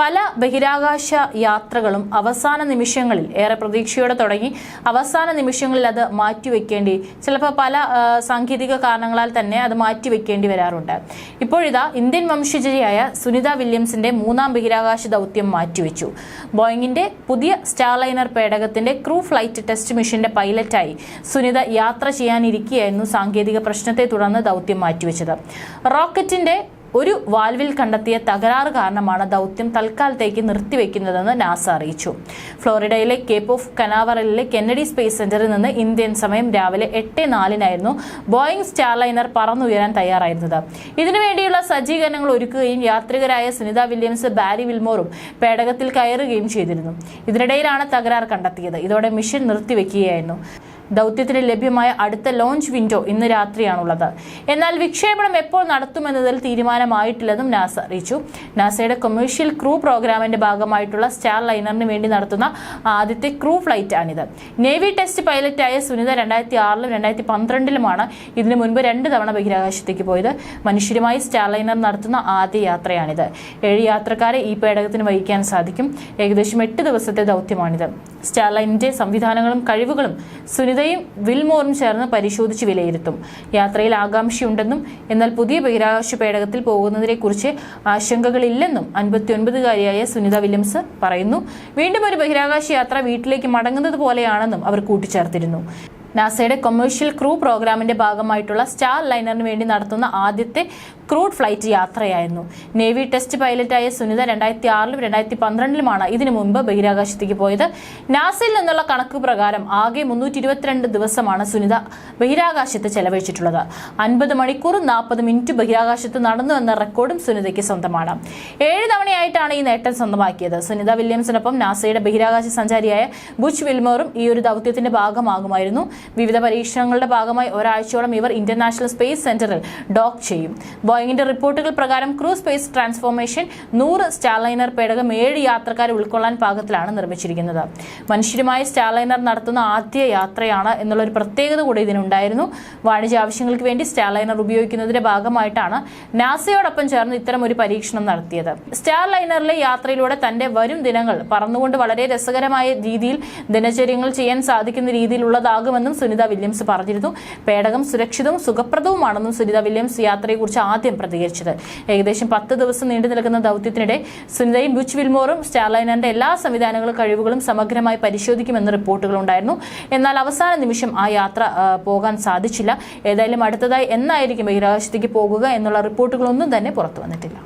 പല ബഹിരാകാശ യാത്രകളും അവസാന നിമിഷങ്ങളിൽ ഏറെ പ്രതീക്ഷയോടെ തുടങ്ങി. അവസാന നിമിഷങ്ങളിൽ അത് മാറ്റിവെക്കേണ്ടി ചിലപ്പോൾ പല സാങ്കേതിക കാരണങ്ങളാൽ തന്നെ അത് മാറ്റിവെക്കേണ്ടി വരാറുണ്ട്. ഇപ്പോഴിതാ ഇന്ത്യൻ വംശജയായ സുനിത വില്യംസിന്റെ മൂന്നാം ബഹിരാകാശ ദൗത്യം മാറ്റിവെച്ചു. ബോയിങ്ങിന്റെ പുതിയ സ്റ്റാർലൈനർ പേടകത്തിന്റെ ക്രൂ ഫ്ലൈറ്റ് ടെസ്റ്റ് മിഷന്റെ പൈലറ്റായി സുനിത യാത്ര ചെയ്യാനിരിക്കുകയായിരുന്നു സാങ്കേതിക പ്രശ്നത്തെ തുടർന്ന് ദൗത്യം മാറ്റിവെച്ചത്. റോക്കറ്റിന്റെ ഒരു വാൽവിൽ കണ്ടെത്തിയ തകരാറ് കാരണമാണ് ദൗത്യം തൽക്കാലത്തേക്ക് നിർത്തിവെക്കുന്നതെന്ന് നാസ അറിയിച്ചു. ഫ്ലോറിഡയിലെ കേപ്പ് ഓഫ് കനാവറലിലെ കെന്നഡി സ്പേസ് സെന്ററിൽ നിന്ന് ഇന്ത്യൻ സമയം രാവിലെ എട്ട് നാലിനായിരുന്നു ബോയിങ് സ്റ്റാർലൈനർ പറന്നുയരാൻ തയ്യാറായിരുന്നത്. ഇതിനുവേണ്ടിയുള്ള സജ്ജീകരണങ്ങൾ ഒരുക്കുകയും യാത്രികരായ സുനിത വില്യംസ് ബാരി വിൽമോറും പേടകത്തിൽ കയറുകയും ചെയ്തിരുന്നു. ഇതിനിടയിലാണ് തകരാർ കണ്ടെത്തിയത്. ഇതോടെ മിഷൻ നിർത്തിവെക്കുകയായിരുന്നു. ദൗത്യത്തിന് ലഭ്യമായ അടുത്ത ലോഞ്ച് വിൻഡോ ഇന്ന് രാത്രിയാണുള്ളത്. എന്നാൽ വിക്ഷേപണം എപ്പോൾ നടത്തുമെന്നതിൽ തീരുമാനമായിട്ടില്ലെന്നും നാസ അറിയിച്ചു. നാസയുടെ കൊമേഴ്ഷ്യൽ ക്രൂ പ്രോഗ്രാമിന്റെ ഭാഗമായിട്ടുള്ള സ്റ്റാർ ലൈനറിന് വേണ്ടി നടത്തുന്ന ആദ്യത്തെ ക്രൂ ഫ്ലൈറ്റ് ആണിത് നേവി ടെസ്റ്റ് പൈലറ്റായ സുനിത രണ്ടായിരത്തി ആറിലും രണ്ടായിരത്തി പന്ത്രണ്ടിലുമാണ് ഇതിനു മുൻപ് രണ്ട് തവണ ബഹിരാകാശത്തേക്ക് പോയത്. മനുഷ്യരുമായി സ്റ്റാർ ലൈനർ നടത്തുന്ന ആദ്യ യാത്രയാണിത്. ഏഴ് യാത്രക്കാരെ ഈ പേടകത്തിന് വഹിക്കാൻ സാധിക്കും. ഏകദേശം എട്ട് ദിവസത്തെ ദൗത്യമാണിത്. സ്റ്റാർലൈനിന്റെ സംവിധാനങ്ങളും കഴിവുകളും സുനിതയും വിൽമോറും ചേർന്ന് പരിശോധിച്ച് വിലയിരുത്തും. യാത്രയിൽ ആകാംക്ഷയുണ്ടെന്നും എന്നാൽ പുതിയ ബഹിരാകാശ പേടകത്തിൽ പോകുന്നതിനെക്കുറിച്ച് ആശങ്കകളില്ലെന്നും അൻപത്തിയൊൻപതുകാരിയായ സുനിത വില്യംസ് പറയുന്നു. വീണ്ടും ഒരു ബഹിരാകാശ യാത്ര വീട്ടിലേക്ക് മടങ്ങുന്നത് പോലെയാണെന്നും അവർ കൂട്ടിച്ചേർത്തിരുന്നു. നാസയുടെ കൊമേഴ്ഷ്യൽ ക്രൂ പ്രോഗ്രാമിന്റെ ഭാഗമായിട്ടുള്ള സ്റ്റാർ ലൈനറിന് വേണ്ടി നടത്തുന്ന ആദ്യത്തെ ക്രൂഡ് ഫ്ലൈറ്റ് യാത്രയായിരുന്നു. നേവി ടെസ്റ്റ് പൈലറ്റായ സുനിത രണ്ടായിരത്തി ആറിലും രണ്ടായിരത്തി പന്ത്രണ്ടിലുമാണ് ഇതിനു മുമ്പ് ബഹിരാകാശത്തേക്ക് പോയത്. നാസയിൽ നിന്നുള്ള കണക്ക് പ്രകാരം ആകെ മുന്നൂറ്റി ഇരുപത്തിരണ്ട് ദിവസമാണ് സുനിത ബഹിരാകാശത്ത് ചെലവഴിച്ചിട്ടുള്ളത്. അൻപത് മണിക്കൂർ നാൽപ്പത് മിനിറ്റ് ബഹിരാകാശത്ത് നടന്നു എന്ന റെക്കോർഡും സുനിതയ്ക്ക് സ്വന്തമാണ്. ഏഴ് തവണയായിട്ടാണ് ഈ നേട്ടം സ്വന്തമാക്കിയത്. സുനിത വില്യംസിനൊപ്പം നാസയുടെ ബഹിരാകാശ സഞ്ചാരിയായ ബുച്ച് വിൽമോറും ഈ ഒരു ദൗത്യത്തിന്റെ ഭാഗമാകുമായിരുന്നു. വിവിധ പരീക്ഷണങ്ങളുടെ ഭാഗമായി ഒരാഴ്ചയോളം ഇവർ ഇന്റർനാഷണൽ സ്പേസ് സെന്ററിൽ ഡോക്ക് ചെയ്യും. ബോയിങ്ങിന്റെ റിപ്പോർട്ടുകൾ പ്രകാരം ക്രൂ സ്പേസ് ട്രാൻസ്ഫോർമേഷൻ നൂറ് സ്റ്റാർലൈനർ പേടകം ഏഴ് യാത്രക്കാരെ ഉൾക്കൊള്ളാൻ പാകത്തിലാണ് നിർമ്മിച്ചിരിക്കുന്നത്. മനുഷ്യരുമായി സ്റ്റാർലൈനർ നടത്തുന്ന ആദ്യ യാത്രയാണ് എന്നുള്ള ഒരു പ്രത്യേകത കൂടി ഇതിനുണ്ടായിരുന്നു. വാണിജ്യ ആവശ്യങ്ങൾക്ക് വേണ്ടി സ്റ്റാർലൈനർ ഉപയോഗിക്കുന്നതിന്റെ ഭാഗമായിട്ടാണ് നാസയോടൊപ്പം ചേർന്ന് ഇത്തരം ഒരു പരീക്ഷണം നടത്തിയത്. സ്റ്റാർലൈനറിലെ യാത്രയിലൂടെ തന്റെ വരും ദിനങ്ങൾ പറന്നുകൊണ്ട് വളരെ രസകരമായ രീതിയിൽ ദിനചര്യങ്ങൾ ചെയ്യാൻ സാധിക്കുന്ന രീതിയിലുള്ളതാകുമെന്നും സുനിത വില്യംസ് പറഞ്ഞിരുന്നു. പേടകം സുരക്ഷിതവും സുഖപ്രദവുമാണെന്നും സുനിത വില്യംസ് യാത്രയെക്കുറിച്ച് ആദ്യം പ്രതികരിച്ചത്. ഏകദേശം പത്ത് ദിവസം നീണ്ടു നിൽക്കുന്ന ദൗത്യത്തിനിടെ സുനിതയും ബുച്ച് വിൽമോറും സ്റ്റാർലൈനറിന്റെ എല്ലാ സംവിധാനങ്ങളും കഴിവുകളും സമഗ്രമായി പരിശോധിക്കുമെന്ന് റിപ്പോർട്ടുകളുണ്ടായിരുന്നു എന്നാൽ അവസാന നിമിഷം ആ യാത്ര പോകാൻ സാധിച്ചില്ല. ഏതായാലും അടുത്തതായി എന്നായിരിക്കും ബഹിരാകാശത്തേക്ക് പോകുക എന്നുള്ള റിപ്പോർട്ടുകളൊന്നും തന്നെ പുറത്തു വന്നിട്ടില്ല.